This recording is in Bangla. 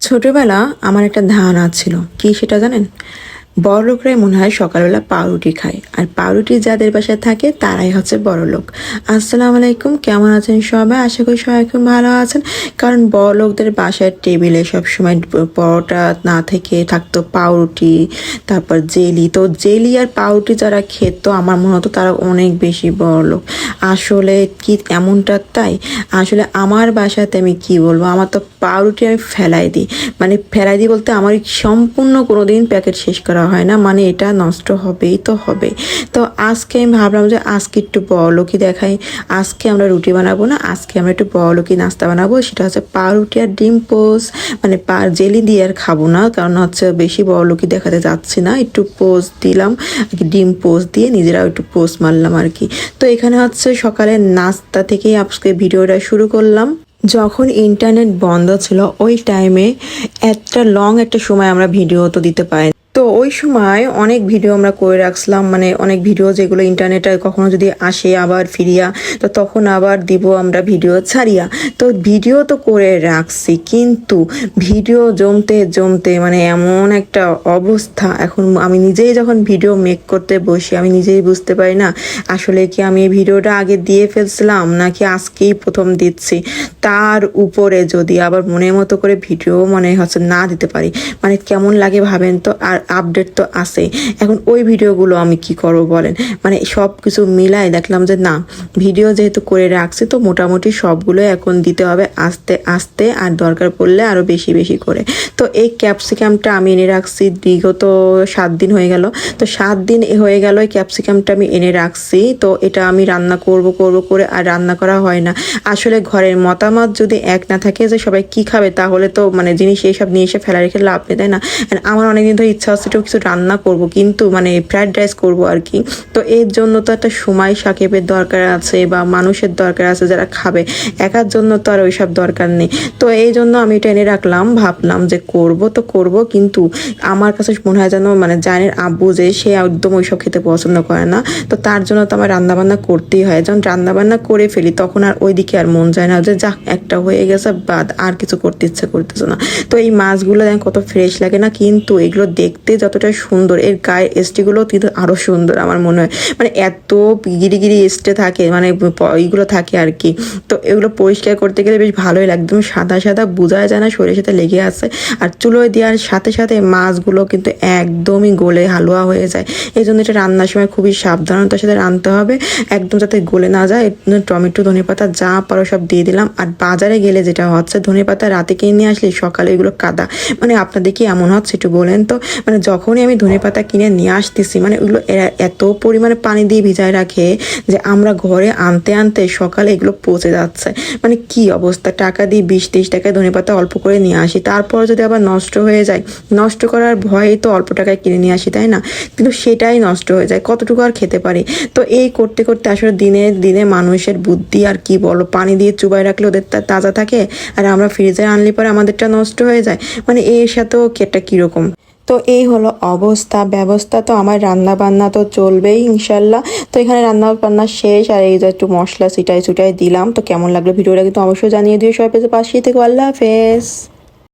ছোটবেলা আমার একটা ধারণা ছিল। কি সেটা জানেন? বড় লোকরাই মনে হয় সকালবেলা পাউরুটি খায়। আর পাউরুটি যাদের বাসায় থাকে, তারাই হচ্ছে বড় লোক আসসালামু আলাইকুম, কেমন আছেন সবাই? আশা করি সবাই খুব ভালো আছেন। কারণ বড় লোকদের বাসায় টেবিলে সবসময় পরোটা না থেকে থাকতো পাউরুটি, তারপর জেলি। তো জেলি আর পাউরুটি যারা খেত, আমার মনে হতো তারা অনেক বেশি বড় লোক আসলে কি এমনটা তাই? আসলে আমার বাসাতে আমি কি বলব? আমার তো পাউরুটি আমি ফেলাই দিই। মানে ফেলাই দিই বলতে আমার সম্পূর্ণ কোনো দিন প্যাকেট শেষ করা হয় না মানে এটা নষ্ট হবেই তো হবে। তো আজকে আমি ভাবলাম যে আজকে একটু বড়লোকি দেখাই। আজকে আমরা রুটি বানাবো না, আজকে আমরা একটু বড়লোকি নাস্তা বানাবো। সেটা হচ্ছে পাউরুটি আর ডিম পোস মানে পা, জেলি দিয়ে আর খাব না, কারণ হচ্ছে বেশি বড়লোকি দেখাতে যাচ্ছি না। একটু পোস দিলাম ডিম পোস দিয়ে নিজেরাও একটু পোস মারলাম আর কি। তো এখানে হচ্ছে সকালে নাস্তা থেকেই আজকে ভিডিওটা শুরু করলাম। যখন ইন্টারনেট বন্ধ ছিল, ওই টাইমে একটা লং একটা সময় আমরা ভিডিও তো দিতে পারি তো ওই সময় অনেক ভিডিও আমরা করে রাখছিলাম মানে অনেক ভিডিও যেগুলো ইন্টারনেটে কখনো যদি আসে আবার ফিরিয়া, তো তখন আবার দিব আমরা ভিডিও ছাড়িয়া। তো ভিডিও তো করে রাখছি, কিন্তু ভিডিও জমতে জমতে মানে এমন একটা অবস্থা। এখন আমি নিজেই যখন ভিডিও মেক করতে বসি, আমি নিজেই বুঝতে পারি না, আসলে কি আমি এই ভিডিওটা আগে দিয়ে ফেলছিলাম, নাকি আজকেই প্রথম দিচ্ছি? তার উপরে যদি আবার মনের মতো করে ভিডিও মনে হচ্ছে না দিতে পারি মানে কেমন লাগে ভাবেন তো? আর আপডেট তো আছে এখন ওই ভিডিওগুলো আমি কি করব বলেন? মানে সব কিছু মিলাই দেখলাম যে না, ভিডিও যেহেতু করে রাখছি তো মোটামুটি সবগুলো এখন দিতে হবে আস্তে আস্তে আর দরকার পড়লে আরও বেশি বেশি করে। তো এই ক্যাপসিকামটা আমি এনে রাখছি, বিগত সাত দিন হয়ে গেল। তো সাত দিন হয়ে গেল এই ক্যাপসিকামটা আমি এনে রাখছি। তো এটা আমি রান্না করব করব, করে আর রান্না করা হয় না। আসলে ঘরের মতামত যদি এক না থাকে যে সবাই কি খাবে, তাহলে তো মানে জিনিস এইসব নিয়ে এসে ফেলা রেখে লাভ নেই না? আমার অনেকদিন ধরে ইচ্ছা একটু কিছু রান্না করব, কিন্তু মানে ফ্রায়েড রাইস করব আর কি। তো এর জন্য তো একটা সময় সাকেবের দরকার আছে বা মানুষের দরকার আছে যারা খাবে। একার জন্য তো আর ওইসব দরকার নেই। তো এই জন্য আমি এটা এনে রাখলাম, ভাবলাম যে করব তো করব, কিন্তু আমার কাছে মনে হয় যেন মানে জানের আব্বু যে, সে একদম ওইসব খেতে পছন্দ করে না। তো তার জন্য তো আমার রান্নাবান্না করতেই হয়। যখন রান্নাবান্না করে ফেলি, তখন আর ওইদিকে আর মন যায় না যে, যাক, একটা হয়ে গেছে, বাদ, আর কিছু করতে ইচ্ছে করতেছে না। তো এই মাছগুলো কত ফ্রেশ লাগে না, কিন্তু এগুলো দেখতে যতটা সুন্দর। এর গায়ের এসটিগুলো কিন্তু আরও সুন্দর আমার মনে হয়। মানে এত গিরি গিরি এসটে থাকে মানে এইগুলো থাকে আর কি। তো এগুলো পরিষ্কার করতে গেলে বেশ ভালোই লাগে। একদম সাদা সাদা বোঝা যায় না, শরীরের সাথে লেগে আছে। আর চুলোয় দেওয়ার সাথে সাথে মাছগুলো কিন্তু একদমই গলে হালুয়া হয়ে যায়। এই জন্য এটা রান্নার সময় খুবই সাবধানতার সাথে রাঁধতে হবে। একদম যাতে গলে না যায়। টমেটো ধনে পাতা যা পারো সব দিয়ে দিলাম। আর বাজারে গেলে যেটা হচ্ছে ধনে পাতা রাতে কিনে নিয়ে আসলে সকালে এগুলো কাদা। মানে আপনাদের কি এমন হচ্ছে একটু বলেন তো। মানে যখনই আমি ধনে পাতা কিনে নিয়ে আসতেছি মানে ওগুলো এরা এত পরিমাণে পানি দিয়ে ভিজায় রাখে যে আমরা ঘরে আনতে আনতে সকালে এগুলো পচে যাচ্ছে। মানে কি অবস্থা? টাকা দিয়ে বিশ তিরিশ টাকায় ধনে পাতা অল্প করে নিয়ে আসি, তারপর যদি আবার নষ্ট হয়ে যায়, নষ্ট করার ভয়ে তো অল্প টাকায় কিনে নিয়ে আসি, তাই না? কিন্তু সেটাই নষ্ট হয়ে যায়, কতটুকু আর খেতে পারি? তো এই করতে করতে আসলে দিনে দিনে মানুষের বুদ্ধি আর কি বলো? পানি দিয়ে চুবাই রাখলে ওদের তাজা থাকে, আর আমরা ফ্রিজে আনলে পরে আমাদেরটা নষ্ট হয়ে যায়। মানে এর সাথেও কেটা কীরকম? তো এই হলো অবস্থা। ব্যবস্থা তো আমার রান্না বান্না তো চলবেই ইনশাল্লাহ। তো এখানে রান্না বান্না শেষ আর এই যে একটু মশলা সিটাই সুটাই দিলাম। তো কেমন লাগল ভিডিওটা কিন্তু অবশ্যই জানিয়ে দিও সবাই পাশেই থেকে। আল্লাহ হাফেজ।